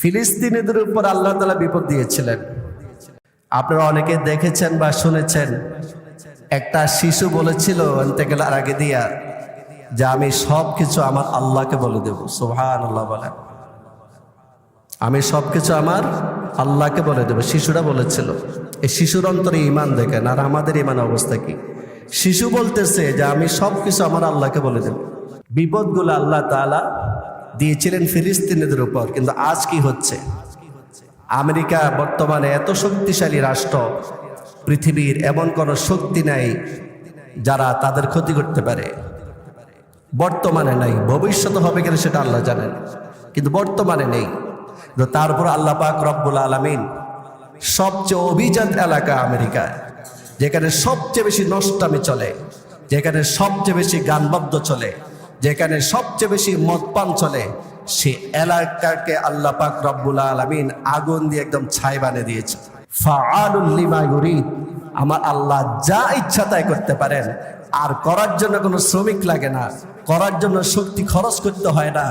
ফিলিস্তিনিদের উপর আল্লাহ তালা বিপদ দিয়েছিলেন। আপনারা অনেকে দেখেছেন বা শুনেছেন, একটা শিশু বলেছিল গেলার আগে দিয়া যে আমি সব কিছু আমার আল্লাহকে বলে দেব। সোহান আল্লাহ বলেন। আমি সব কিছু আমার আল্লাহকে বলে দেবো। শিশুরা বলেছিল, এই শিশুর অন্তরে ইমান দেখেন, আর আমাদের ইমান অবস্থা কি? শিশু বলতেছে যে, আমি সব কিছু আমার আল্লাহকে বলে দেব। বিপদগুলো আল্লাহ তাআলা দিয়েছিলেন ফিলিস্তিনিদের উপর, কিন্তু আজ কি হচ্ছে? আমেরিকা বর্তমানে এত শক্তিশালী রাষ্ট্র, পৃথিবীর এমন কোনো শক্তি নাই যারা তাদের ক্ষতি করতে পারে। বর্তমানে নাই ভবিষ্যতে হবে কিনা সেটা আল্লাহ জানেন, কিন্তু বর্তমানে নেই। তারপর আল্লাহ পাক রব্বুল আলমিন সবচেয়ে অভিজাত এলাকা আমেরিকা, যেখানে সবচেয়ে বেশি নষ্টামি চলে, যেখানে সবচেয়ে বেশি গানবাদ্য চলে যেখানে সবচেয়ে বেশি মদপান চলে, সে এলাকাকে আল্লাহ পাক রব্বুল আলমিন আগুন দিয়ে একদম ছাই বানিয়ে দিয়েছে। আমার আল্লাহ যা ইচ্ছা তাই করতে পারেন। আর করার জন্য কোনো শ্রমিক লাগে না, করার জন্য শক্তি খরচ করতে হয় না।